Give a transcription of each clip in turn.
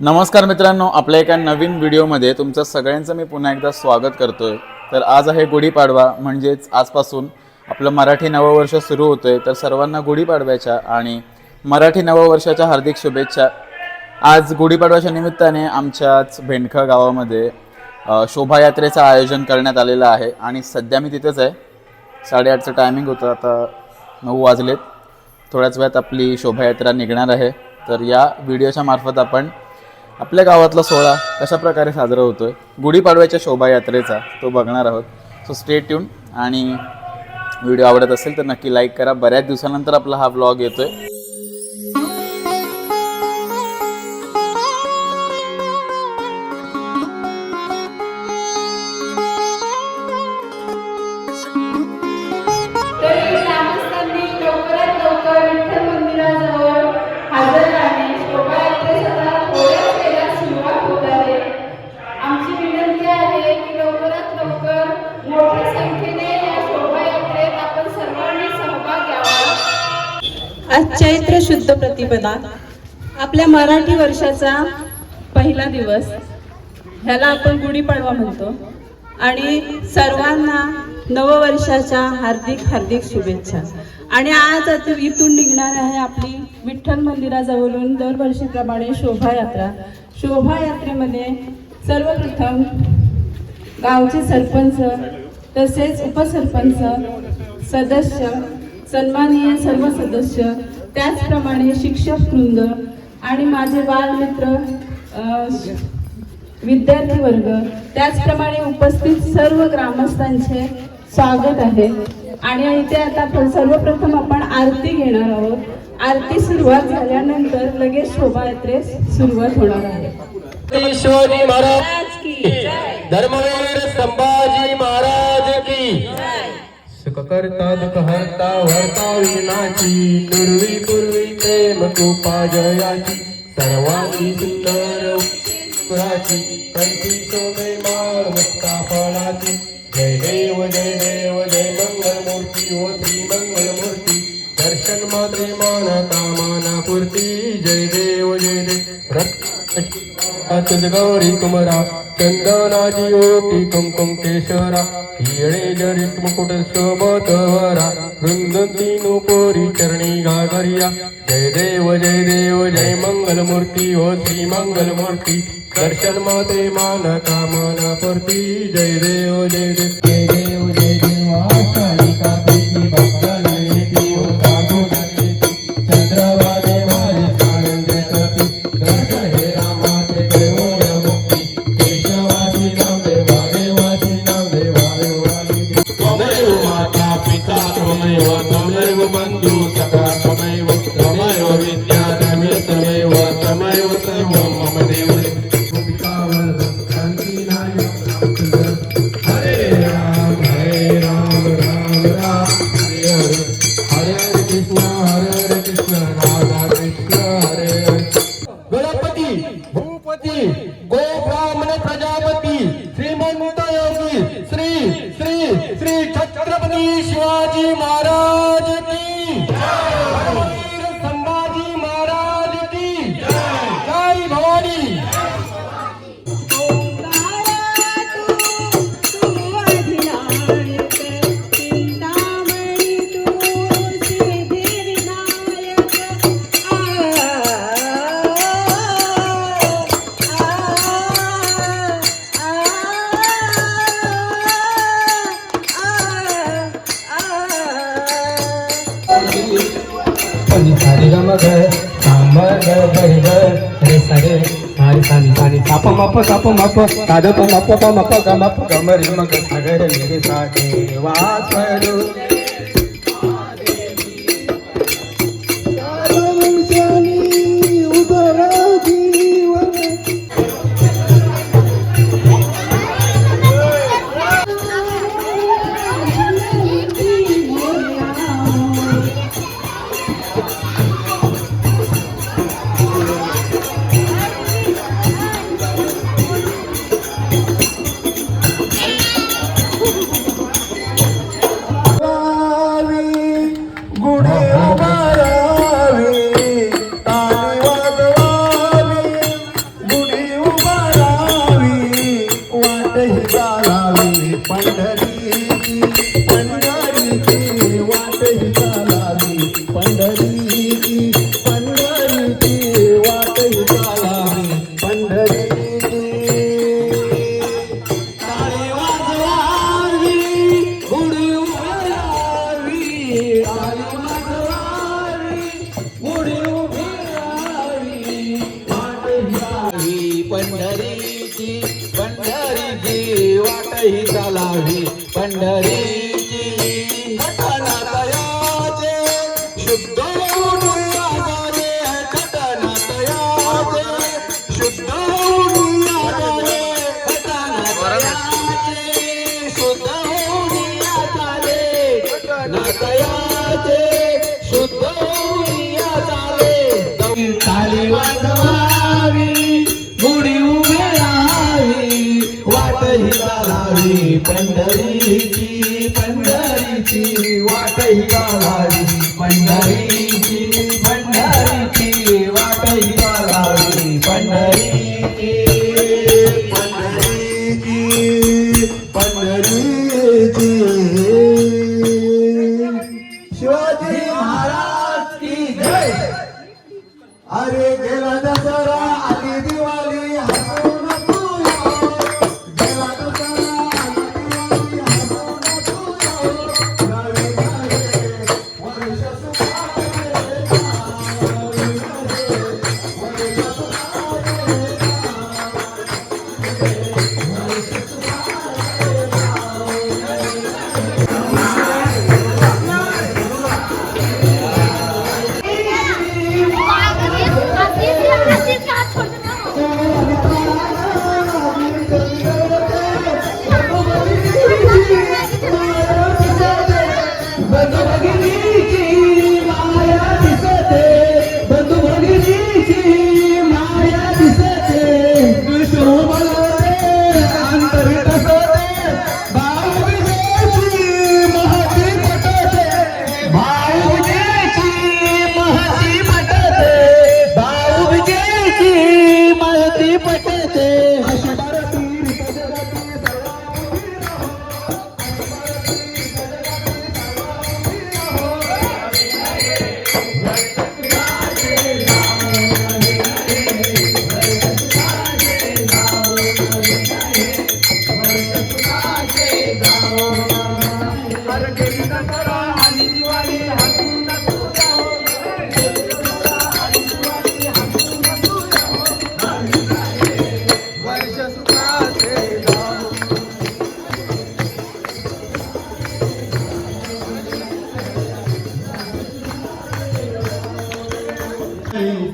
नमस्कार मित्रांनो आपल्या एका नवीन व्हिडिओमध्ये तुमचं सगळ्यांचं मी पुन्हा एकदा स्वागत करतोय. तर आज आहे गुढीपाडवा म्हणजेच आजपासून आपलं मराठी नववर्ष सुरू होतंय. तर सर्वांना गुढीपाडव्याच्या आणि मराठी नववर्षाच्या हार्दिक शुभेच्छा. आज गुढीपाडव्याच्या निमित्ताने आमच्याच भेंडखळ गावामध्ये शोभायात्रेचं आयोजन करण्यात आलेलं आहे. आणि सध्या मी तिथेच आहे. साडेआठचं टायमिंग होतं आता नऊ वाजलेत. थोड्याच वेळात आपली शोभायात्रा निघणार आहे. तर या व्हिडिओच्या मार्फत आपण आपल्या गावातला सोहळा कशा प्रकारे साजरा होतोय? गुढीपाडव्याच्या शोभायात्रेचा तो बघणार आहोत. सो स्टे ट्यून आणि व्हिडिओ आवडत असेल तर नक्की लाईक करा. बऱ्याच दिवसानंतर आपला हा व्लॉग येतोय. आज चैत्र शुद्ध प्रतिपदा. आपल्या मराठी वर्षाचा पहिला दिवस. ह्याला आपण गुढीपाडवा म्हणतो. आणि सर्वांना नववर्षाच्या हार्दिक हार्दिक शुभेच्छा. आणि आज आता इथून निघणार आहे आपली विठ्ठल मंदिराजवळून दरवर्षीप्रमाणे शोभायात्रा. शोभायात्रेमध्ये सर्वप्रथम गावचे सरपंच तसेच उपसरपंच सदस्य सन्माननीय सर्व सदस्य त्याचप्रमाणे शिक्षक वृंद आणि माझे बालमित्र विद्यार्थी वर्ग त्याचप्रमाणे उपस्थित सर्व ग्रामस्थांचे स्वागत आहे. आणि इथे आता सर्वप्रथम आपण आरती घेणार आहोत. आरती सुरुवात झाल्यानंतर लगेच शोभायात्रेस सुरुवात होणार आहे. शिवाजी महाराज की धर्मवीर संभाजी महाराज की. सुख करता दुःख हरता वर्ता विनाची पूर्वी पूर्वी प्रेम कृपा जयाची सर्वांची सुंदर पुराची कंठी शोभे माळ मुक्ता फळाची जय देव जय देव जय मंगल मूर्ती ओ श्री मंगल मूर्ती दर्शन मात्रे मानता माना पूर्ती जय देव जय देव रक्त गौरी कुमरा चंदनाची ओटी कुमकुम केशरा हिळे जरी मुकुट शोभत वरा वृंदती नुपोरी चरणी गागरिया जय देव जय देव जय मंगल मूर्ती ओ श्री मंगल मूर्ती दर्शन माते मान कामना पूर्ती जय देव जय देव. మప్ప సప మప్ప కదప మప్ప మప్ప గమప్ప గమరి మగ సగర నిరి సాకే వాసరు ही चालावी पंढरी. 나의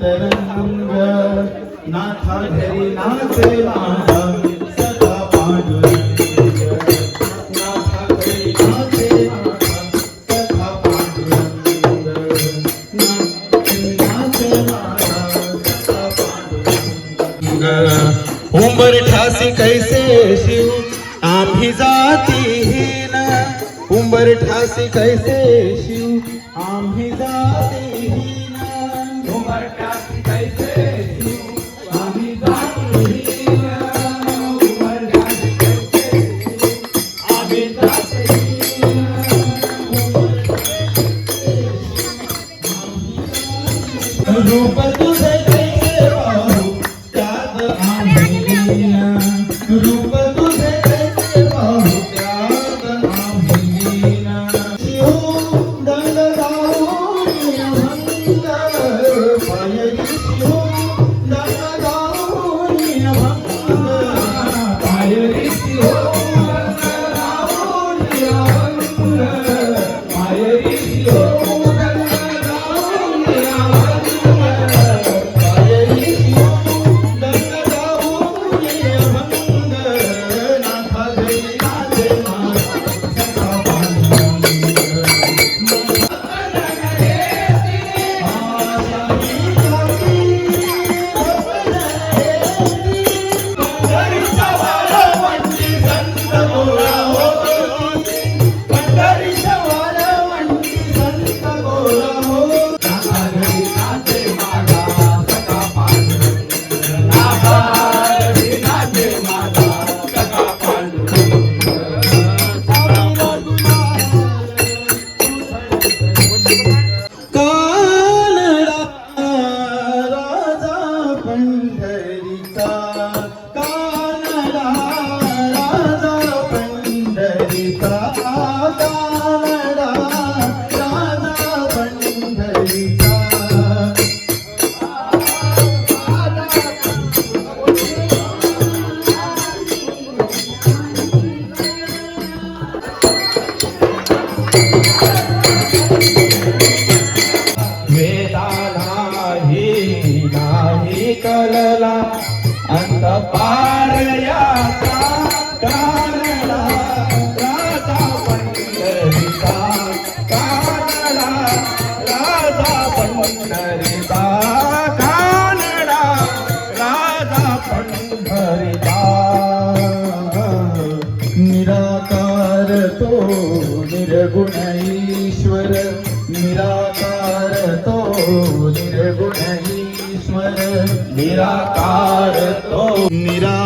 तरंग कैसे शिव आम्ही जाती उंबर ठासी कैसे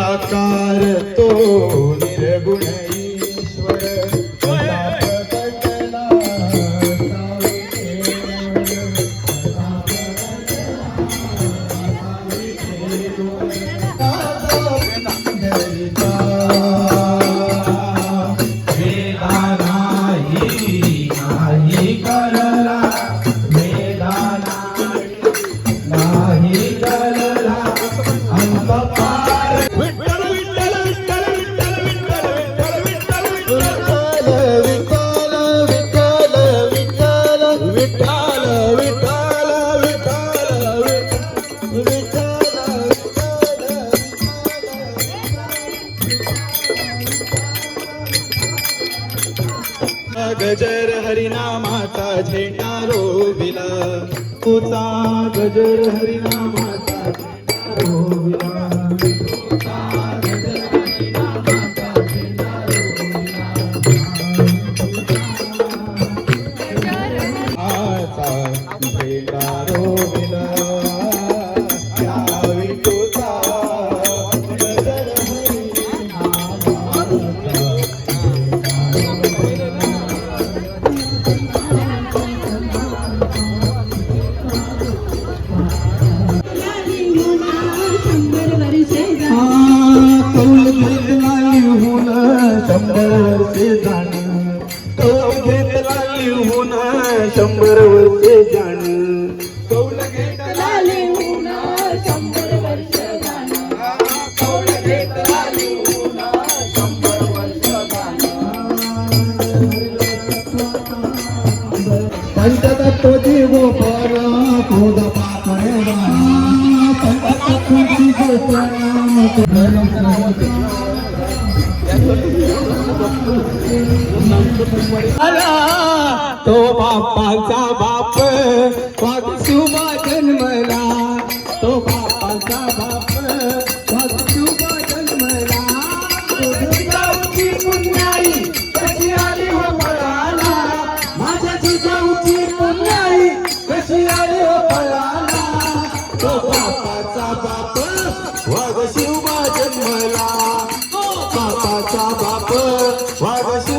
નિરાકાર તો નિર્ગુણ i तो बापाचा बाप Why was you?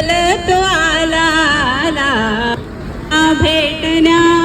चलत आला भेटण्या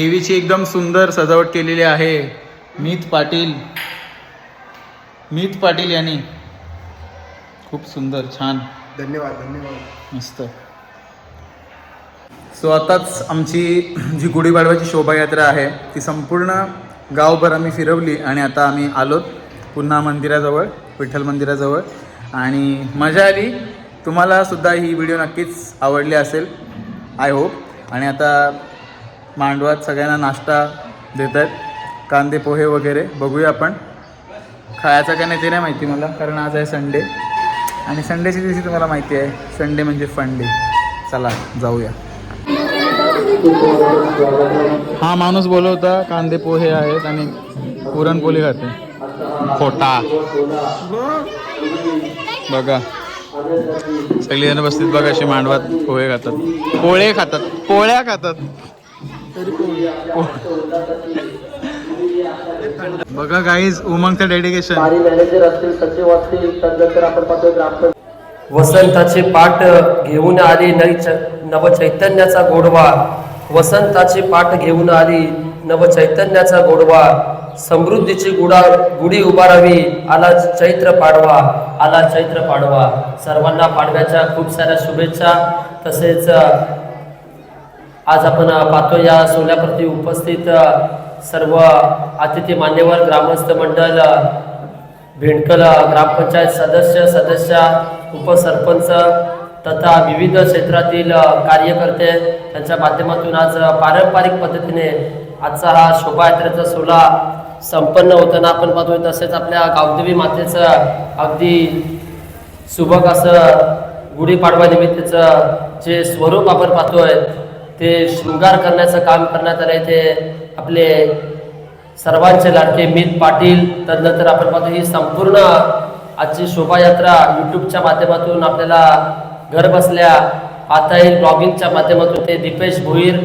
देवीची एकदम सुंदर सजावट केलेली आहे. मीत पाटील. मीत पाटील यांनी. खूप सुंदर छान. धन्यवाद धन्यवाद. मस्त. सो आताच आमची जी गुढीपाडव्याची शोभायात्रा आहे ती संपूर्ण गावभर आम्ही फिरवली आणि आता आम्ही आलोत पुन्हा मंदिराजवळ विठ्ठल मंदिराजवळ. आणि मजा आली. तुम्हाला सुद्धा ही व्हिडिओ नक्कीच आवडली असेल आय होप आणि आता मांडवात सगळ्यांना नाश्ता देत आहेत कांदे पोहे वगैरे बघूया आपण. खायचं का नाही ते नाही माहिती मला कारण आज आहे संडे. आणि संडेच्या दिवशी तुम्हाला माहिती आहे संडे म्हणजे फन डे चला जाऊया. हा माणूस बोलवता कांदे पोहे आहेत आणि पुरणपोळी खाते. खोटा. बघा. सगळी जण बसतील बघा अशी मांडवात पोहे खातात. पोळे खातात. पोळ्या खातात. बघा गाईज उमंगचं डेडिकेशन वसंताचे पाठ घेऊन आली नवी च नवचैतन्याचा गोडवा. वसंताची पाठ घेऊन आली नवचैतन्याचा गोडवा. समृद्धीची गुडा गुढी उभारावी आला चैत्र पाडवा. आला चैत्र पाडवा. सर्वांना पाडव्याच्या खूप साऱ्या शुभेच्छा. तसेच आज आपण पाहतो या सोहळ्याप्रती उपस्थित सर्व अतिथी मान्यवर ग्रामस्थ मंडळ भेंडकल ग्रामपंचायत सदस्य सदस्या उपसरपंच तथा विविध क्षेत्रातील कार्यकर्ते त्यांच्या माध्यमातून आज पारंपरिक पद्धतीने आजचा हा शोभायात्रेचा सोहळा संपन्न होताना आपण पाहतोय. तसेच आपल्या गावदेवी मातेचं अगदी सुबक असं गुढीपाडवा निमित्तचं जे स्वरूप आपण पाहतोय ते शृंगार करण्याचं काम करण्यात आलं ते आपले सर्वांचे लाडके मीत पाटील तदनंतर आपण पाहतो ही संपूर्ण आजची शोभायात्रा यूट्यूबच्या माध्यमातून आपल्याला घर बसल्या पाहता येईल ब्लॉगिंगच्या माध्यमातून ते दीपेश भोईर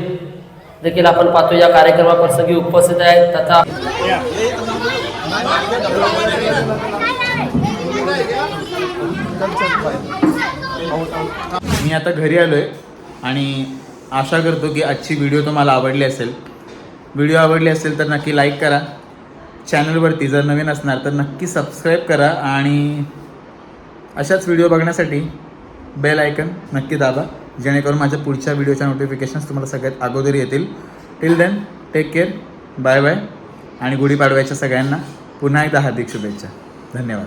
देखील आपण पाहतो या कार्यक्रमाप्रसंगी उपस्थित आहेत. तथा मी आता घरी आलो आहे आणि आशा करतो की आजची व्हिडिओ तुम्हाला आवडली असेल. व्हिडिओ आवडली असेल तर नक्की लाईक करा. चॅनलवरती जर नवीन असणार तर नक्की सबस्क्राईब करा आणि अशाच व्हिडिओ बघण्यासाठी बेल आयकन नक्की दाबा जेणेकरून माझ्या पुढच्या व्हिडिओच्या नोटिफिकेशन्स तुम्हाला सगळ्यात अगोदर येतील. Till then take care bye bye आणि गुढीपाडव्याच्या सगळ्यांना पुन्हा एकदा हार्दिक शुभेच्छा. धन्यवाद.